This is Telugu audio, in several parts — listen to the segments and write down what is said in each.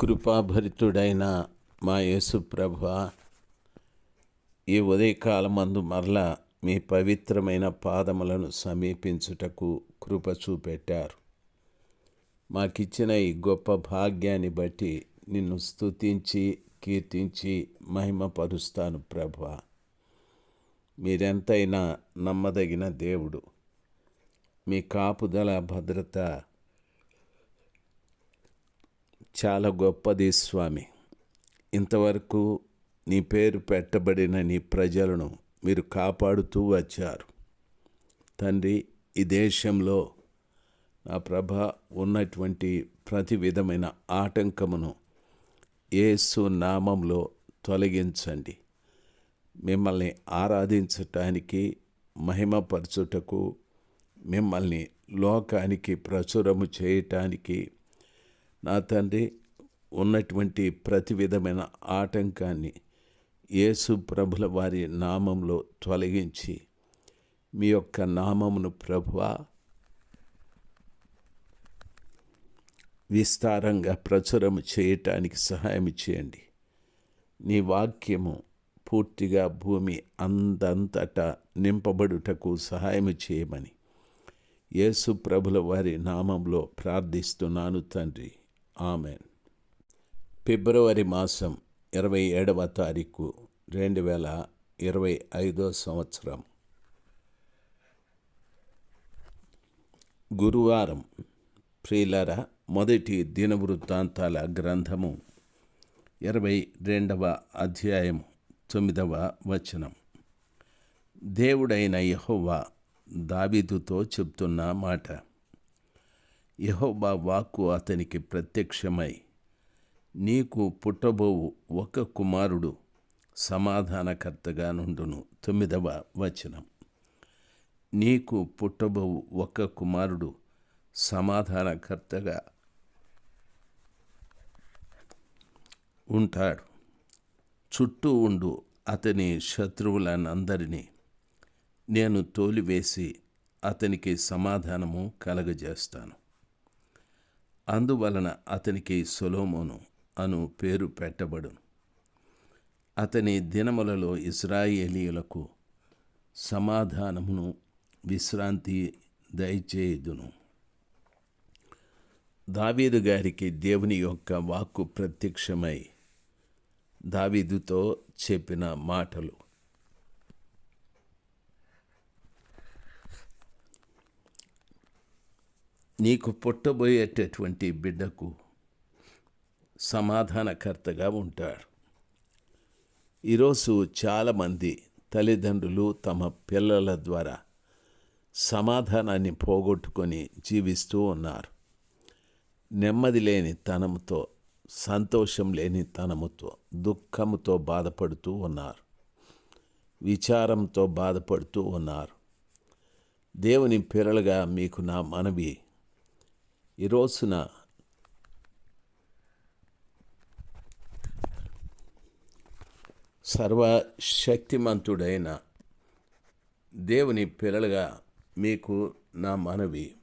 కృపాభరితుడైన మా యేసుప్రభ ఈ ఉదయకాలమందు మరలా మీ పవిత్రమైన పాదములను సమీపించుటకు కృప చూపెట్టారు. మాకిచ్చిన ఈ గొప్ప భాగ్యాన్ని బట్టి నిన్ను స్తుతించి కీర్తించి మహిమపరుస్తాను ప్రభ. మీరెంతైనా నమ్మదగిన దేవుడు. మీ కాపుదల భద్రత చాలా గొప్పది స్వామి. ఇంతవరకు నీ పేరు పెట్టబడిన నీ ప్రజలను మీరు కాపాడుతూ వచ్చారు. తండ్రి ఈ దేశంలో నా ప్రభ ఉన్నటువంటి ప్రతి విధమైన ఆటంకమును ఏసు నామంలో తొలగించండి. మిమ్మల్ని ఆరాధించటానికి మహిమపరచుటకు మిమ్మల్ని లోకానికి ప్రచురము చేయటానికి నా తండ్రి ఉన్నటువంటి ప్రతి విధమైన ఆటంకాన్ని యేసు ప్రభుల వారి నామంలో తొలగించి మీ యొక్క నామమును ప్రభువా విస్తారంగా ప్రచురం చేయటానికి సహాయం చేయండి. నీ వాక్యము పూర్తిగా భూమి అందంతటా నింపబడుటకు సహాయం చేయమని యేసు ప్రభుల వారి నామంలో ప్రార్థిస్తున్నాను తండ్రి. ఆమెన్. ఫిబ్రవరి మాసం ఇరవై ఏడవ తారీఖు రెండు వేల ఇరవై ఐదో సంవత్సరం. గురువారం ప్రియులర మొదటి దినవృత్తాంతాల గ్రంథము ఇరవై రెండవ అధ్యాయం తొమ్మిదవ వచనం. దేవుడైన యహోవా దావీదుతో చెప్తున్న మాట. యహోబా వాక్కు అతనికి ప్రత్యక్షమై నీకు పుట్టబోవు ఒక కుమారుడు సమాధానకర్తగా నుండును. తొమ్మిదవ వచనం. నీకు పుట్టబోవు ఒక కుమారుడు సమాధానకర్తగా ఉంటాడు. చుట్టూ ఉండు అతని శత్రువులనందరినీ. నేను తోలివేసి అతనికి సమాధానము కలగజేస్తాను. అందువలన అతనికి సొలోమోను అను పేరు పెట్టబడును. అతని దినములలో ఇస్రాయేలీయులకు సమాధానమును విశ్రాంతి దయచేయుదును. దావీదు గారికి దేవుని యొక్క వాక్కు ప్రత్యక్షమై దావీదుతో చెప్పిన మాటలు. నీకు పుట్టబోయేటటువంటి బిడ్డకు సమాధానకర్తగా ఉంటాడు. ఈరోజు చాలామంది తల్లిదండ్రులు తమ పిల్లల ద్వారా సమాధానాన్ని పోగొట్టుకొని జీవిస్తూ ఉన్నారు. నెమ్మది లేని తనముతో సంతోషం లేని తనముతో దుఃఖముతో బాధపడుతూ ఉన్నారు. విచారంతో బాధపడుతూ ఉన్నారు. దేవుని పిల్లలుగా మీకు నా మనవి ఈ రోజున సర్వశక్తిమంతుడైన దేవుని పిల్లలుగా మీకు నా మనవి.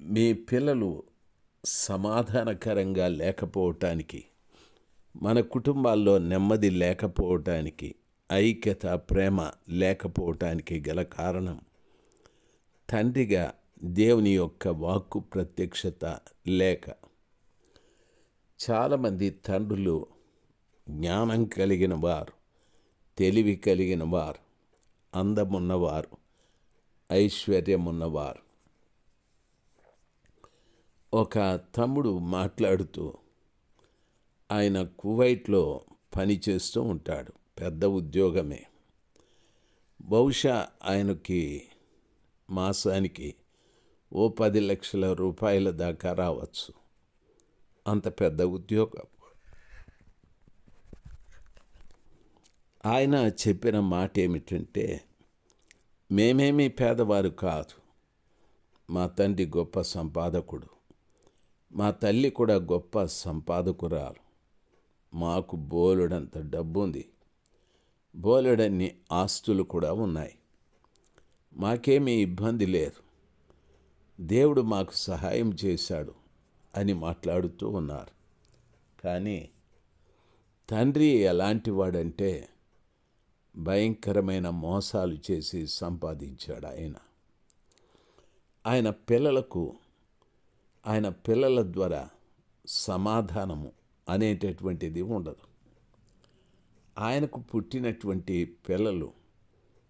మీ పిల్లలు సమాధానకరంగా లేకపోవటానికి మన కుటుంబాల్లో నెమ్మది లేకపోవటానికి ఐక్యత ప్రేమ లేకపోవటానికి గల కారణం తండ్రిగా దేవుని యొక్క వాక్కు ప్రత్యక్షత లేక చాలామంది తండ్రులు జ్ఞానం కలిగిన వారు తెలివి కలిగిన వారు అందమున్నవారు ఐశ్వర్యమున్నవారు ఒక తమ్ముడు మాట్లాడుతూ ఆయన కువైట్లో పనిచేస్తూ ఉంటాడు పెద్ద ఉద్యోగమే. బహుశా ఆయనకి మాసానికి ఓ పది లక్షల రూపాయల దాకా రావచ్చు. అంత పెద్ద ఉద్యోగం. ఆయన చెప్పిన మాట ఏమిటంటే మేమేమీ పేదవారు కాదు. మా తండ్రి గొప్ప సంపాదకుడు. మా తల్లి కూడా గొప్ప సంపాదకురాలు. మాకు బోలెడంత డబ్బు ఉంది బోలెడన్ని ఆస్తులు కూడా ఉన్నాయి. మాకేమీ ఇబ్బంది లేదు. దేవుడు మాకు సహాయం చేశాడు అని మాట్లాడుతూ ఉన్నారు. కానీ తండ్రి ఎలాంటివాడంటే భయంకరమైన మోసాలు చేసి సంపాదించాడు ఆయన. ఆయన పిల్లలకు ఆయన పిల్లల ద్వారా సమాధానము అనేటటువంటిది ఉండదు. ఆయనకు పుట్టినటువంటి పిల్లలు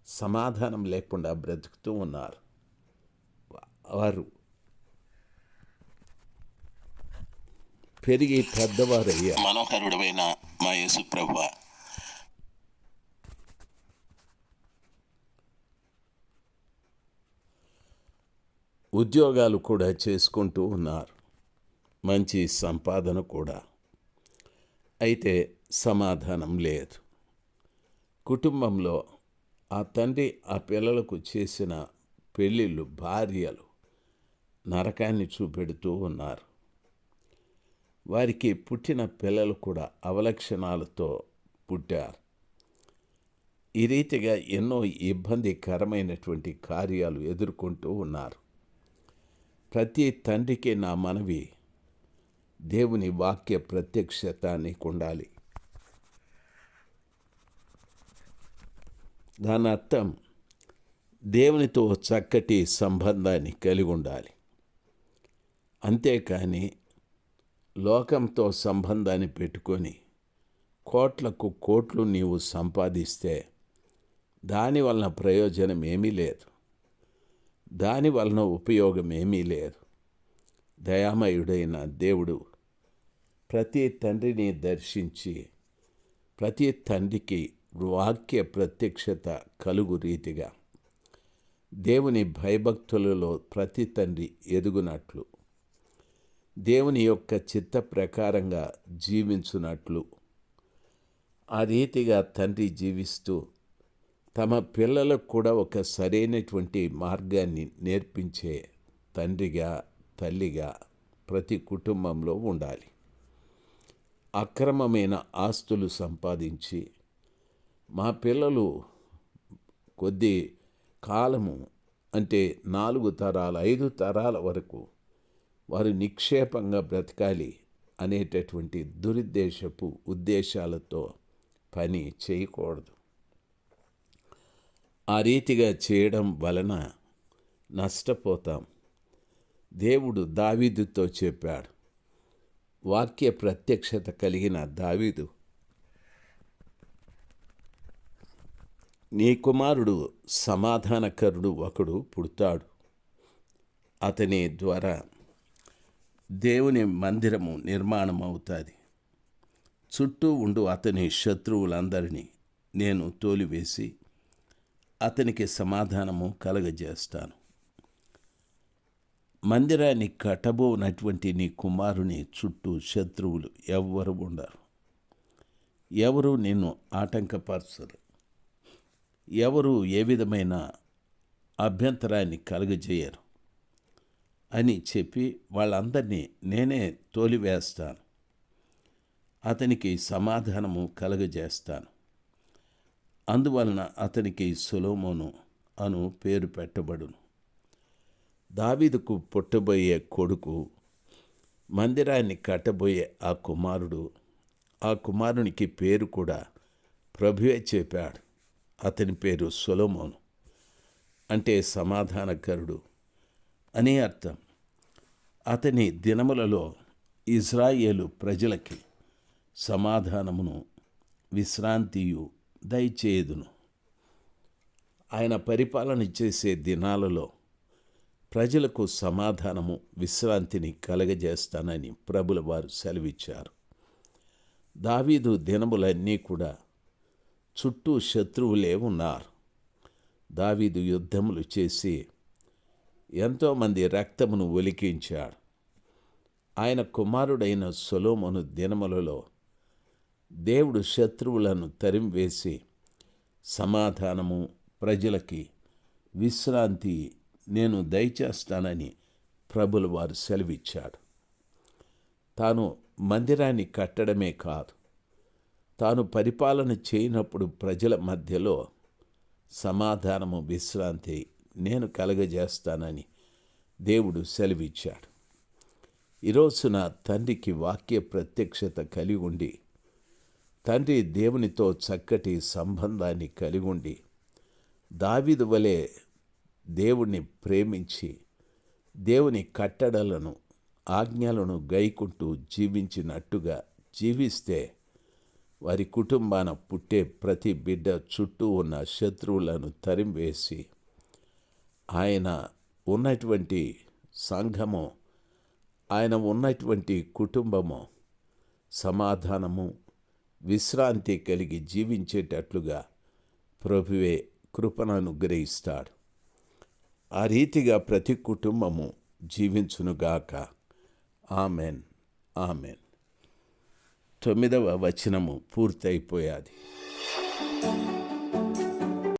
సమాధానం లేకుండా బ్రతుకుతూ ఉన్నారు. వారు పెరిగి పెద్దవారయ్యారు. మనోహరుడమైన మా యేసు ప్రభు ఉద్యోగాలు కూడా చేసుకుంటూ ఉన్నారు. మంచి సంపాదన కూడా. అయితే సమాధానం లేదు. కుటుంబంలో ఆ తండ్రి ఆ పిల్లలకు చేసిన పెళ్ళిళ్ళు భార్యలు నరకాన్ని చూపెడుతూ ఉన్నారు. వారికి పుట్టిన పిల్లలు కూడా అవలక్షణాలతో పుట్టారు. ఈ రీతిగా ఎన్నో ఇబ్బందికరమైనటువంటి కార్యాలు ఎదుర్కొంటూ ఉన్నారు. ప్రతి తండ్రికి నా మనవి దేవుని వాక్య ప్రత్యక్షత నీకు ఉండాలి దాని అర్థం దేవునితో చక్కటి సంబంధాన్ని కలిగి ఉండాలి. అంతేకాని లోకంతో సంబంధాన్ని పెట్టుకొని కోట్లకు కోట్లు నీవు సంపాదిస్తే దాని వలన ప్రయోజనం ఏమీ లేదు. దాని వలన ఉపయోగం ఏమీ లేదు. దయామయుడైన దేవుడు ప్రతి తండ్రిని దర్శించి ప్రతి తండ్రికి వాక్య ప్రత్యక్షత కలుగు రీతిగా. దేవుని భయభక్తులలో ప్రతి తండ్రి ఎదుగునట్లు. దేవుని యొక్క చిత్త ప్రకారంగా జీవించునట్లు. ఆ రీతిగా తండ్రి జీవిస్తూ తమ పిల్లలకు కూడా ఒక సరైనటువంటి మార్గాన్ని నేర్పించే తండ్రిగా తల్లిగా ప్రతి కుటుంబంలో ఉండాలి. అక్రమమైన ఆస్తులు సంపాదించి మా పిల్లలు కొద్ది కాలము అంటే నాలుగు తరాలు ఐదు తరాల వరకు వారు నిక్షేపంగా బ్రతకాలి అనేటటువంటి దురుద్దేశపు ఉద్దేశాలతో పని చేయకూడదు. ఆ రీతిగా చేయడం వలన నష్టపోతాం. దేవుడు దావీదుతో చెప్పాడు వాక్య ప్రత్యక్షత కలిగిన దావీదు నీ కుమారుడు సమాధానకరుడు ఒకడు పుడతాడు. అతని ద్వారా దేవుని మందిరము నిర్మాణం అవుతుంది చుట్టూ ఉండు అతని శత్రువులందరినీ నేను తోలివేసి అతనికి సమాధానము కలగజేస్తాను. మందిరాన్ని కట్టబోనటువంటి నీ కుమారుని చుట్టూ శత్రువులు ఎవ్వరు ఉండరు. ఎవరు నిన్ను ఆటంకపరచరు? ఎవరు ఏ విధమైన అభ్యంతరాన్ని కలుగజేయరు అని చెప్పి వాళ్ళందరినీ నేనే తోలివేస్తాను. అతనికి సమాధానము కలుగజేస్తాను. అందువలన అతనికి సులోమోను అను పేరు పెట్టబడును. దావీదుకు పుట్టబోయే కొడుకు మందిరాన్ని కట్టబోయే ఆ కుమారుడు ఆ కుమారునికి పేరు కూడా ప్రభువే చెప్పాడు. అతని పేరు సొలొమోను. అంటే సమాధానకరుడు అని అర్థం. అతని దినములలో ఇజ్రాయేలు ప్రజలకి సమాధానమును విశ్రాంతియు దయచేయుదును. ఆయన పరిపాలన చేసే దినాలలో ప్రజలకు సమాధానము విశ్రాంతిని కలగజేస్తానని ప్రభుల వారు సెలవిచ్చారు. దావీదు దినములన్నీ కూడా చుట్టూ శత్రువులే ఉన్నారు. దావీదు యుద్ధములు చేసి ఎంతోమంది రక్తమును ఒలికించాడు. ఆయన కుమారుడైన సొలోమోను దినములలో దేవుడు శత్రువులను తరిమివేసి సమాధానము ప్రజలకి విశ్రాంతి నేను దయచేస్తానని ప్రభులు వారు సెలవిచ్చాడు తాను మందిరాన్ని కట్టడమే కాదు తాను పరిపాలన చేయనప్పుడు ప్రజల మధ్యలో సమాధానము విశ్రాంతి నేను కలగజేస్తానని దేవుడు సెలవిచ్చాడు. ఈరోజున తండ్రికి వాక్య ప్రత్యక్షత కలిగి ఉండి తండ్రి దేవునితో చక్కటి సంబంధాన్ని కలిగి ఉండి దావిదు వలె దేవుణ్ణి ప్రేమించి దేవుని కట్టడలను ఆజ్ఞలను గైకుంటూ జీవించినట్టుగా జీవిస్తే వారి కుటుంబాన పుట్టే ప్రతి బిడ్డ చుట్టూ ఉన్న శత్రువులను తరిమివేసి ఆయన ఉన్నటువంటి సంఘము ఆయన ఉన్నటువంటి కుటుంబము సమాధానము విశ్రాంతి కలిగి జీవించేటట్లుగా ప్రభువే కృపను అనుగ్రహిస్తాడు ఆ రీతిగా ప్రతి కుటుంబము జీవించునుగాక. ఆమెన్. ఆమెన్. తొమ్మిదవ వచనము పూర్తయిపోయాది.